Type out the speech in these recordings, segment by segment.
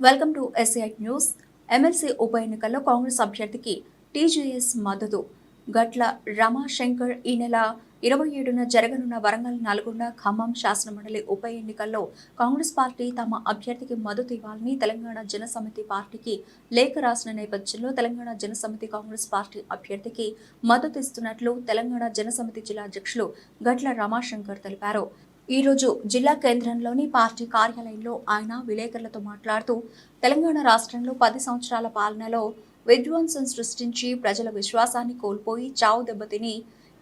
Welcome to SI news MLC ఉప ఎన్నికల్లో కాంగ్రెస్ అభ్యర్థికి టీజేఎస్ మద్దతు. గట్ల రమాశంకర్ ఈ నెల ఇరవై ఏడున జరగనున్న వరంగల్ నల్గొండ ఖమ్మం శాసనమండలి ఉప ఎన్నికల్లో కాంగ్రెస్ పార్టీ తమ అభ్యర్థికి మద్దతు ఇవ్వాలని తెలంగాణ జనసమితి పార్టీకి లేఖ రాసిన నేపథ్యంలో తెలంగాణ జనసమితి కాంగ్రెస్ పార్టీ అభ్యర్థికి మద్దతు ఇస్తున్నట్లు తెలంగాణ జనసమితి జిల్లా అధ్యక్షులు గట్ల రమాశంకర్ తెలిపారు. ఈరోజు జిల్లా కేంద్రంలోని పార్టీ కార్యాలయంలో ఆయన విలేకరులతో మాట్లాడుతూ తెలంగాణ రాష్ట్రంలో పది సంవత్సరాల పాలనలో విధ్వంసం సృష్టించి ప్రజల విశ్వాసాన్ని కోల్పోయి చావు దెబ్బతిని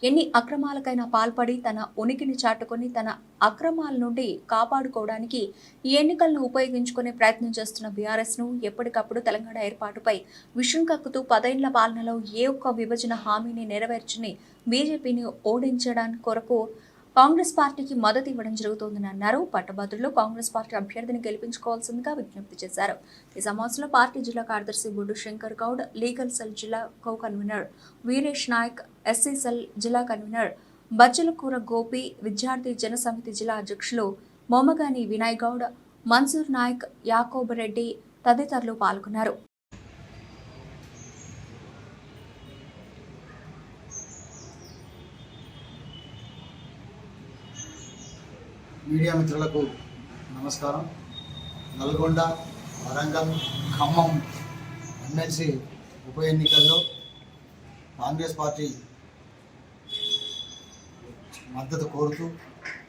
ఎన్ని అక్రమాలకైనా పాల్పడి తన ఉనికిని చాటుకొని తన అక్రమాల నుండి కాపాడుకోవడానికి ఈ ఎన్నికలను ఉపయోగించుకునే ప్రయత్నం చేస్తున్న బీఆర్ఎస్ను ఎప్పటికప్పుడు తెలంగాణ ఏర్పాటుపై విషం కక్కుతూ పదేళ్ళ పాలనలో ఏ ఒక్క విభజన హామీని నెరవేర్చని బీజేపీని ఓడించడానికి కొరకు కాంగ్రెస్ పార్టీకి మద్దతు ఇవ్వడం జరుగుతోందని అన్నారు. పట్టభద్రులు కాంగ్రెస్ పార్టీ అభ్యర్థిని గెలిపించుకోవాల్సిందిగా విజ్ఞప్తి చేశారు. ఈ సమావేశంలో పార్టీ జిల్లా కార్యదర్శి బొడ్డు శంకర్ గౌడ్ లీగల్ సెల్ జిల్లా co convener Veeresh Naik SC cell జిల్లా కన్వీనర్ బచ్చలకూర గోపి విద్యార్థి జనసమితి జిల్లా అధ్యక్షులు మొమ్మగాని వినయ్ గౌడ్ మన్సూర్ నాయక్ యాకోబ్ రెడ్డి తదితరులు పాల్గొన్నారు. మీడియా మిత్రులకు నమస్కారం. నల్గొండ వరంగల్ ఖమ్మం ఎమ్మెల్సీ ఉప ఎన్నికల్లో కాంగ్రెస్ పార్టీ మద్దతు కోరుతూ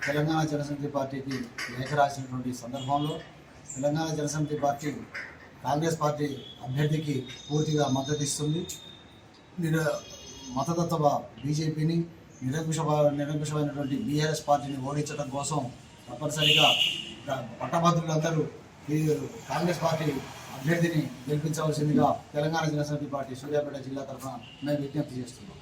తెలంగాణ జనసమితి పార్టీకి లేఖ రాసినటువంటి సందర్భంలో తెలంగాణ జనసమితి పార్టీ కాంగ్రెస్ పార్టీ అభ్యర్థికి పూర్తిగా మద్దతు ఇస్తుంది నిర మతతత్వ బీజేపీని నిరంకుశ నిరంకుశమైనటువంటి బీఆర్ఎస్ పార్టీని ఓడించడం కోసం తప్పనిసరిగా పట్టభద్రులందరూ కాంగ్రెస్ పార్టీ అభ్యర్థిని గెలిపించవలసిందిగా తెలంగాణ జనసమితి పార్టీ సూర్యాపేట జిల్లా తరఫున మేము విజ్ఞప్తి చేస్తున్నాం.